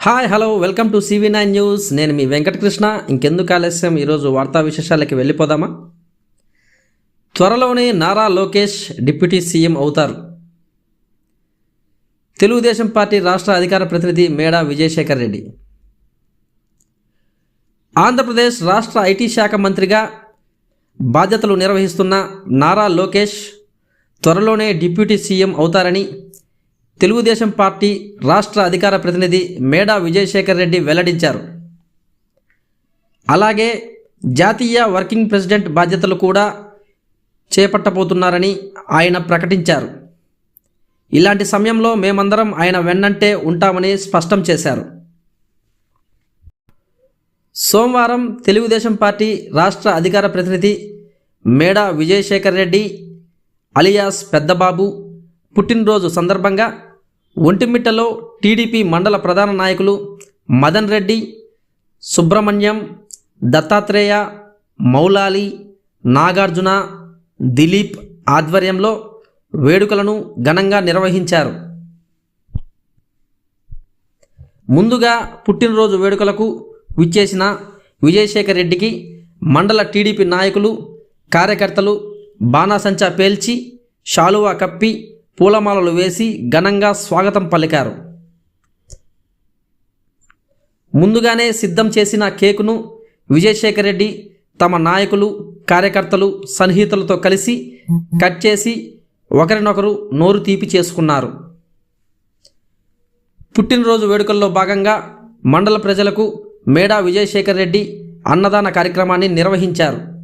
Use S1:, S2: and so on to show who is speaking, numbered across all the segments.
S1: Hi hello welcome to C V nine news నేను మీ వెంకటకృష్ణ. ఇంకెందుకు ఆలస్యం? ఈరోజు వార్తా విశేషాలకి వెళ్ళిపోదామా? త్వరలోనే నారా లోకేష్ డిప్యూటీ సీఎం అవుతారు. తెలుగుదేశం పార్టీ రాష్ట్ర అధికార ప్రతినిధి మేడా విజయశేఖర్ రెడ్డి. ఆంధ్రప్రదేశ్ రాష్ట్ర ఐటీ శాఖ మంత్రిగా బాధ్యతలు నిర్వహిస్తున్న నారా లోకేష్ త్వరలోనే డిప్యూటీ సీఎం అవుతారని తెలుగుదేశం పార్టీ రాష్ట్ర అధికార ప్రతినిధి మేడా విజయశేఖర్ రెడ్డి వెల్లడించారు. అలాగే జాతీయ వర్కింగ్ ప్రెసిడెంట్ బాధ్యతలు కూడా చేపట్టబోతున్నారని ఆయన ప్రకటించారు. ఇలాంటి సమయంలో మేమందరం ఆయన వెన్నంటే ఉంటామని స్పష్టం చేశారు. సోమవారం తెలుగుదేశం పార్టీ రాష్ట్ర అధికార ప్రతినిధి మేడా విజయశేఖర్ రెడ్డి అలియాస్ పెద్దబాబు పుట్టినరోజు సందర్భంగా ఒంటిమిట్టలో టీడీపీ మండల ప్రధాన నాయకులు మదన్ రెడ్డి సుబ్రహ్మణ్యం దత్తాత్రేయ మౌలాలి నాగార్జున దిలీప్ ఆధ్వర్యంలో వేడుకలను ఘనంగా నిర్వహించారు. ముందుగా పుట్టినరోజు వేడుకలకు విచ్చేసిన విజయశేఖర్ రెడ్డికి మండల టీడీపీ నాయకులు కార్యకర్తలు బాణాసంచా పేల్చి శాలువా కప్పి పూలమాలలు వేసి ఘనంగా స్వాగతం పలికారు. ముందుగానే సిద్ధం చేసిన కేకును విజయశేఖర్ రెడ్డి తమ నాయకులు కార్యకర్తలు సన్నిహితులతో కలిసి కట్ చేసి ఒకరినొకరు నోరు తీపి చేసుకున్నారు. పుట్టినరోజు వేడుకల్లో భాగంగా మండల ప్రజలకు మేడా విజయశేఖర్ రెడ్డి అన్నదాన కార్యక్రమాన్ని నిర్వహించారు.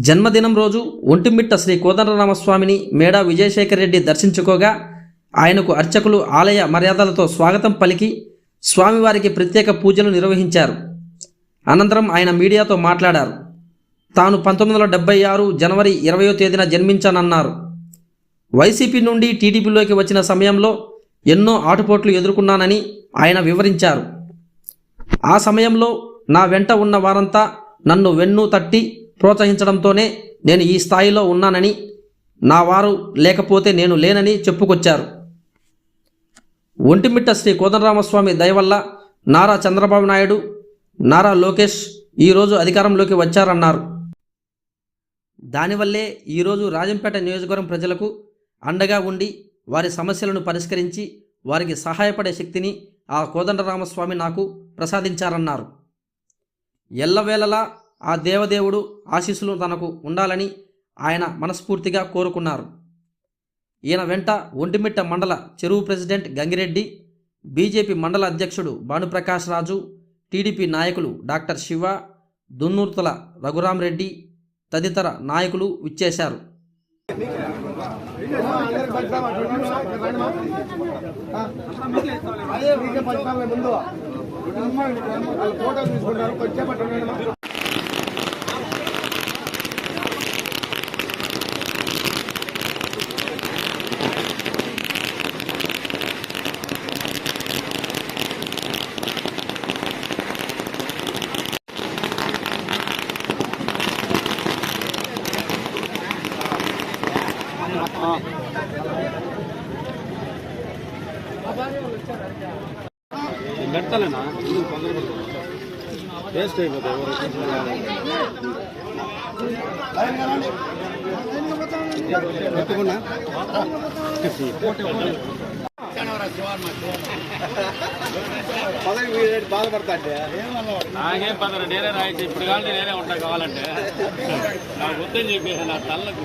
S1: జన్మదినం రోజు ఒంటిమిట్ట శ్రీ కోదండరామస్వామిని మేడా విజయశేఖర్ రెడ్డి దర్శించుకోగా ఆయనకు అర్చకులు ఆలయ మర్యాదలతో స్వాగతం పలికి స్వామివారికి ప్రత్యేక పూజలు నిర్వహించారు. అనంతరం ఆయన మీడియాతో మాట్లాడారు. తాను పంతొమ్మిది వందల డెబ్బై ఆరు జనవరి ఇరవయో తేదీన జన్మించానన్నారు. వైసీపీ నుండి టీడీపీలోకి వచ్చిన సమయంలో ఎన్నో ఆటుపోట్లు ఎదుర్కొన్నానని ఆయన వివరించారు. ఆ సమయంలో నా వెంట ఉన్న వారంతా నన్ను వెన్ను తట్టి ప్రోత్సహించడంతోనే నేను ఈ స్థాయిలో ఉన్నానని నా వారు లేకపోతే నేను లేనని చెప్పుకొచ్చారు. ఒంటిమిట్ట శ్రీ కోదండరామస్వామి దయవల్ల నారా చంద్రబాబు నాయుడు నారా లోకేష్ ఈరోజు అధికారంలోకి వచ్చారన్నారు. దానివల్లే ఈరోజు రాజంపేట నియోజకవర్గం ప్రజలకు అండగా ఉండి వారి సమస్యలను పరిష్కరించి వారికి సహాయపడే శక్తిని ఆ కోదండరామస్వామి నాకు ప్రసాదించారన్నారు. ఎల్లవేళలా ఆ దేవదేవుడు ఆశీస్సులు తనకు ఉండాలని ఆయన మనస్ఫూర్తిగా కోరుకున్నారు. ఈయన వెంట ఒంటిమిట్ట మండల చెరువు ప్రెసిడెంట్ గంగిరెడ్డి బీజేపీ మండల అధ్యక్షుడు భానుప్రకాష్ రాజు టీడీపీ నాయకులు డాక్టర్ శివ దున్నూర్తల రఘురామరెడ్డి తదితర నాయకులు విచ్చేశారు.
S2: ఫోటో తీసుకుంటారు వచ్చేపట్టు
S3: పెడతాలేనా వేస్ట్ అయిపోతాయి పెట్టుకున్నా? పదవి వీడు బాధపడతా
S4: నాకేం పదరు నేనే రాయించి ఇప్పుడు కానీ నేనే ఉంటా కావాలంటే. నాకు వద్దని చెప్పేసి నా తల్లకు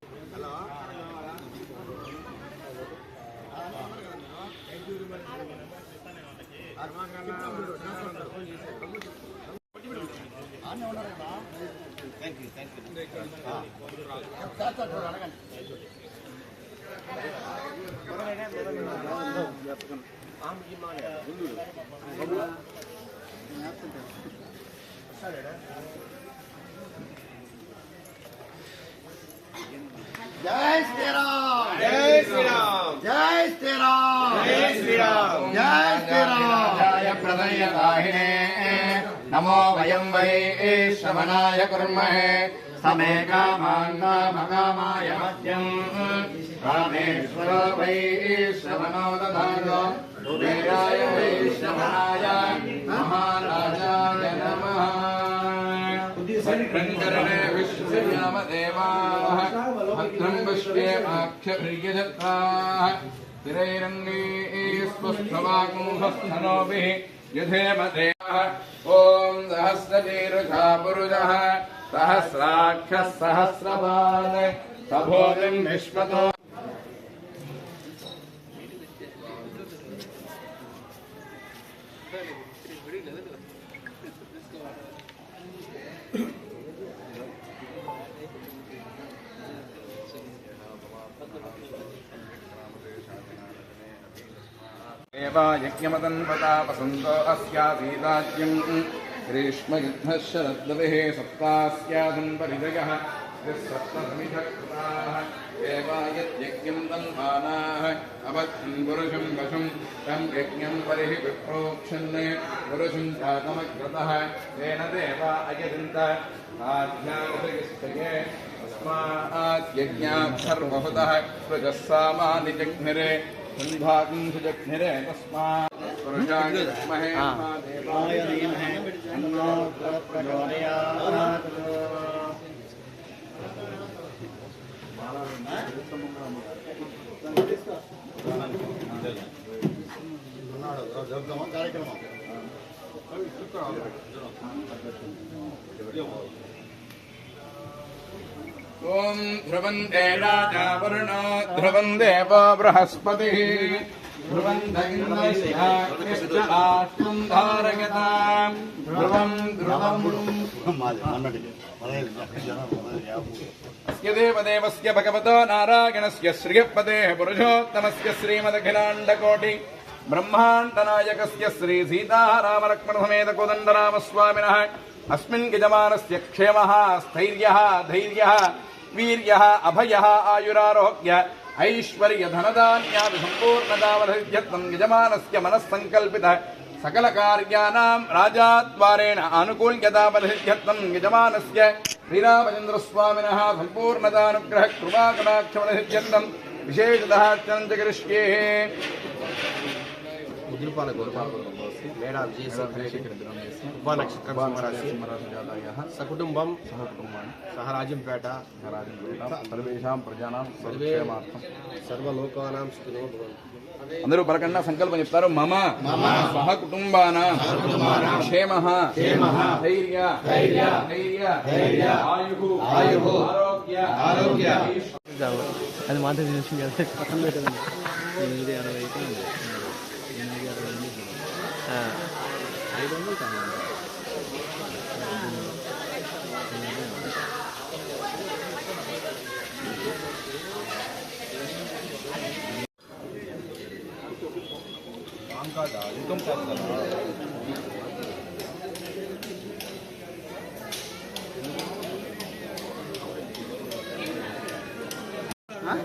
S3: జై శ్రీరామ్ జై శ్రీరామ్ జై శ్రీరామ్ జై శ్రీరామ్
S5: జయ ప్రదయదాహినే नमो वयम् वै श्रवणाय कुर्महे समे कामान्नामकामाय मद्यम् रामेश्वरो वै श्रवणो दधारो कुबेराय वै श्रवणाय महाराजाय नमः शङ्करणे विश्वयामदेवाः भद्रम् विश्वेमाख्यप्रियजत्राः तिरैरङ्गैः स्वस्थवागुम्भस्तनोभिः देवः ॐ सहस्रदीर्घा पुरुषः सहस्राक्षः सहस्रपान् सभोजिम् विश्वतो एवा यज्ञमदन्वतापसन्तो अस्यासीदाज्यम् ग्रीष्मयुद्धः शरद्रविः सप्तास्यादम् परिदयः सप्तसमिधकृताः एवा यद्यज्ञम् अवध्यम् पुरुषम् वशम् तम् यज्ञम् परिहि विप्रोक्षन् पुरुषम् चातमग्रतः तेन देवा अयजन्त। आध्यात्मिकस्थये तस्मात् यज्ञात् सर्वहुतः। पृजः सामानि जग्निरे सन्धातुं सुजग्निरे तस्मात् पुरुषाय विद्महे महादेवाय धीमहि तन्नो प्रचोदयात् ॐ ध्रुवन्ते राजा वरुणो ध्रुवन् देवो बृहस्पतिः ध्रुवन्त इन्द्रश्च आश्वम् धारयताम् ध्रुवम् ध्रुवम् अस्य देवदेवस्य भगवतो नारायणस्य श्रियपदेः पुरुषोत्तमस्य श्रीमदखिलाण्डकोटि ब्रह्माण्डनायकस्य श्रीसीतारामलक्ष्मणसमेत कोदण्डरामस्वामिनः अस्मिन् यजमानस्य क्षेमः स्थैर्यः धैर्यः वीर्यः अभयः आयुरारोग्य ऐश्वर्यधनधान्यादि सम्पूर्णतावधयत्नं यजमानस्य मनःसङ्कल्पितः सकलकार्याणाम् राजाद्वारेण आनुकूल्यतावधयत्नं यजमानस्य विशेषतः
S3: ఉద్రుపాల గోపాల మేడా విజయశేఖర ఉప నక్షత్రం సింహరాశి సకుటుంబం సహరాజంపేట
S5: సర్వేషాం ప్రజానాం
S3: సర్వే సర్వలోకానాం భవంతు.
S5: అందరూ పలకన్నా సంకల్పం చెప్తారు. మమ సహ కుటుంబాన క్షేమ ధైర్య ధైర్య. ఆయు ఆయు. ఆరోగ్య. ఆరోగ్య.
S1: అది మాత్రం తెలిసి కదా పక్కన పెట్టండి. ఎనిమిది అరవై అయితే ఐదు వందలు కావాలి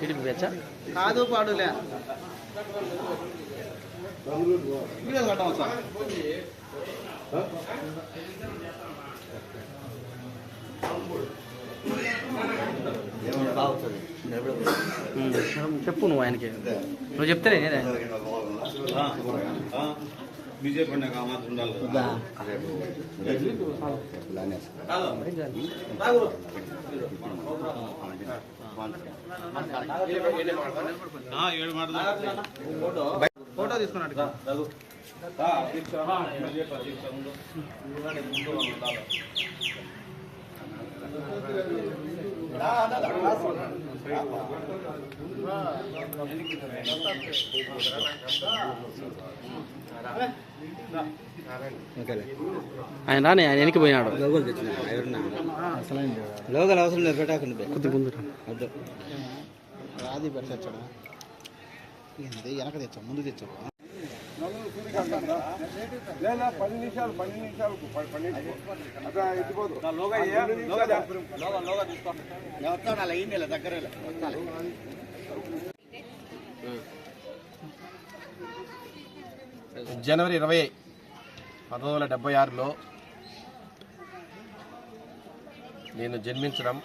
S1: టిడిపి బెచ్చా
S2: కాదు పాడులే
S1: చెప్పు నువ్వు ఆయనకి. నువ్వు చెప్తానే నేనే.
S3: బీజేపీ పండుగ మాత్రం ఉండాలి ఏడు మాటలు.
S2: ఫోటో తీసుకున్నట్టు
S1: ఆయన రాని ఆయన వెనక్కి పోయినాడు.
S2: లోకల్ అవసరం లేదు పెట్టాకండి
S1: కొద్ది ముందు
S2: రాది పెట్టచ్చడా ఎంత వెనక తెచ్చా ముందు తెచ్చా
S3: లేదా పది నిమిషాలు పన్నెండు నిమిషాలు పన్నెండు అట్లా ఎత్తిపోదు.
S2: దగ్గర
S3: జనవరి ఇరవై పంతొమ్మిది వందల డెబ్బై ఆరులో నేను జన్మించడం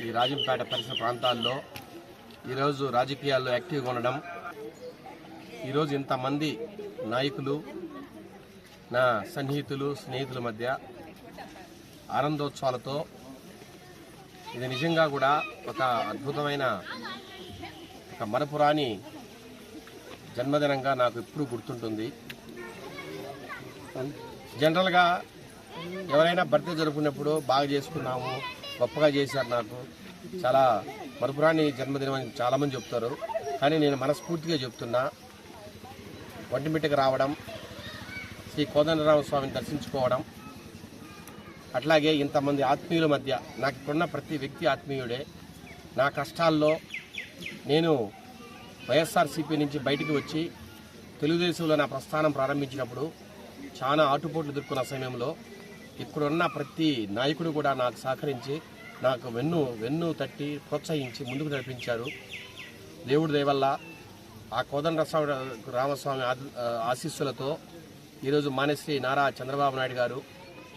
S3: ఈ రాజంపేట పరిసర ప్రాంతాల్లో ఈరోజు రాజకీయాల్లో యాక్టివ్గా ఉండడం. ఈరోజు ఇంతమంది నాయకులు నా సన్నిహితులు స్నేహితుల మధ్య ఆనందోత్సవాలతో ఇది నిజంగా కూడా ఒక అద్భుతమైన ఒక మరపురాని జన్మదినంగా నాకు ఎప్పుడూ గుర్తుంటుంది. జనరల్గా ఎవరైనా బర్త్డే జరుపుకున్నప్పుడు బాగా చేసుకున్నాము గొప్పగా చేశారు నాకు. చాలా మరుపురాని జన్మదినం అని చాలామంది చెప్తారు. కానీ నేను మనస్ఫూర్తిగా చెప్తున్నా ఒంటిమిట్టకి రావడం శ్రీ కోదండరామ స్వామిని దర్శించుకోవడం అట్లాగే ఇంతమంది ఆత్మీయుల మధ్య నాకు ఇప్పుడున్న ప్రతి వ్యక్తి ఆత్మీయుడే. నా కష్టాల్లో నేను వైఎస్ఆర్సీపీ నుంచి బయటికి వచ్చి తెలుగుదేశంలో నా ప్రస్థానం ప్రారంభించినప్పుడు చాలా ఆటుపోట్లు ఎదుర్కొన్న సమయంలో ఇక్కడున్న ప్రతి నాయకుడు కూడా నాకు సహకరించి నాకు వెన్ను వెన్ను తట్టి ప్రోత్సహించి ముందుకు నడిపించారు. దేవుడి దయవల్ల ఆ కోదండ రామస్వామి ఆశీస్సులతో ఈరోజు మానేశ్రీ నారా చంద్రబాబు నాయుడు గారు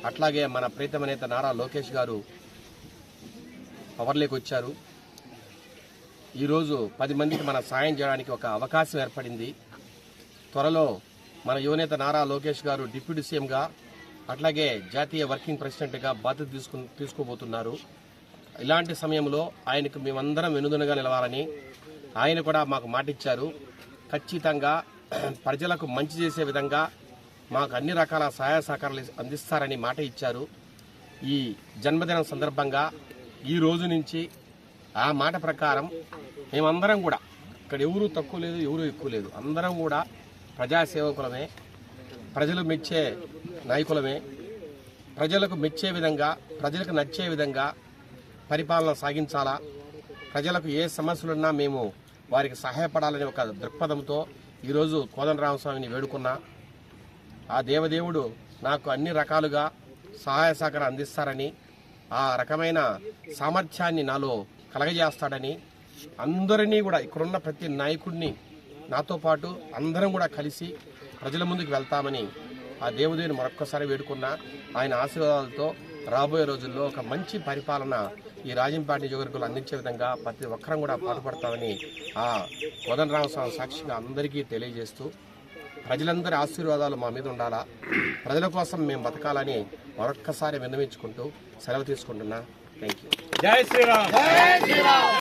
S3: అట్లాగే మన ప్రీతమ నేత నారా లోకేష్ గారు పవర్లోకి వచ్చారు. ఈరోజు పది మందికి మన సాయం చేయడానికి ఒక అవకాశం ఏర్పడింది. త్వరలో మన యువనేత నారా లోకేష్ గారు డిప్యూటీ సీఎంగా అట్లాగే జాతీయ వర్కింగ్ ప్రెసిడెంట్గా బాధ్యత తీసుకు తీసుకోబోతున్నారు. ఇలాంటి సమయంలో ఆయనకు మేమందరం వెనుదనగా నిలవాలని ఆయన కూడా మాకు మాటిచ్చారు. ఖచ్చితంగా ప్రజలకు మంచి చేసే విధంగా మాకు అన్ని రకాల సహాయ సహకారాలు అందిస్తారని మాట ఇచ్చారు. ఈ జన్మదినం సందర్భంగా ఈ రోజు నుంచి ఆ మాట ప్రకారం మేమందరం కూడా ఇక్కడ ఎవరు తక్కువ లేదు ఎవరు ఎక్కువ లేదు అందరం కూడా ప్రజాసేవకులమే. ప్రజలు మెచ్చే నాయకులమే. ప్రజలకు మెచ్చే విధంగా ప్రజలకు నచ్చే విధంగా పరిపాలన సాగించాలా? ప్రజలకు ఏ సమస్యలున్నా మేము వారికి సహాయపడాలనే ఒక దృక్పథంతో ఈరోజు కోదండరామస్వామిని వేడుకున్నా. ఆ దేవదేవుడు నాకు అన్ని రకాలుగా సహాయ సహకారం అందిస్తారని ఆ రకమైన సామర్థ్యాన్ని నాలో కలగజేస్తాడని అందరినీ కూడా ఇక్కడున్న ప్రతి నాయకుడిని నాతో పాటు అందరం కూడా కలిసి ప్రజల ముందుకు వెళ్తామని ఆ దేవుడిని మరొక్కసారి వేడుకున్నా ఆయన ఆశీర్వాదాలతో రాబోయే రోజుల్లో ఒక మంచి పరిపాలన ఈ రాజంపేట నియోజకవర్గంలో అందించే విధంగా ప్రతి ఒక్కరం కూడా పాటుపడతామని ఆ కోదండరామస్వామి సాక్షిగా అందరికీ తెలియజేస్తూ ప్రజలందరి ఆశీర్వాదాలు మా మీద ఉండాలా? ప్రజల కోసం మేము బతకాలని మరొక్కసారి విన్నవించుకుంటూ సెలవు తీసుకుంటున్నా. Thank you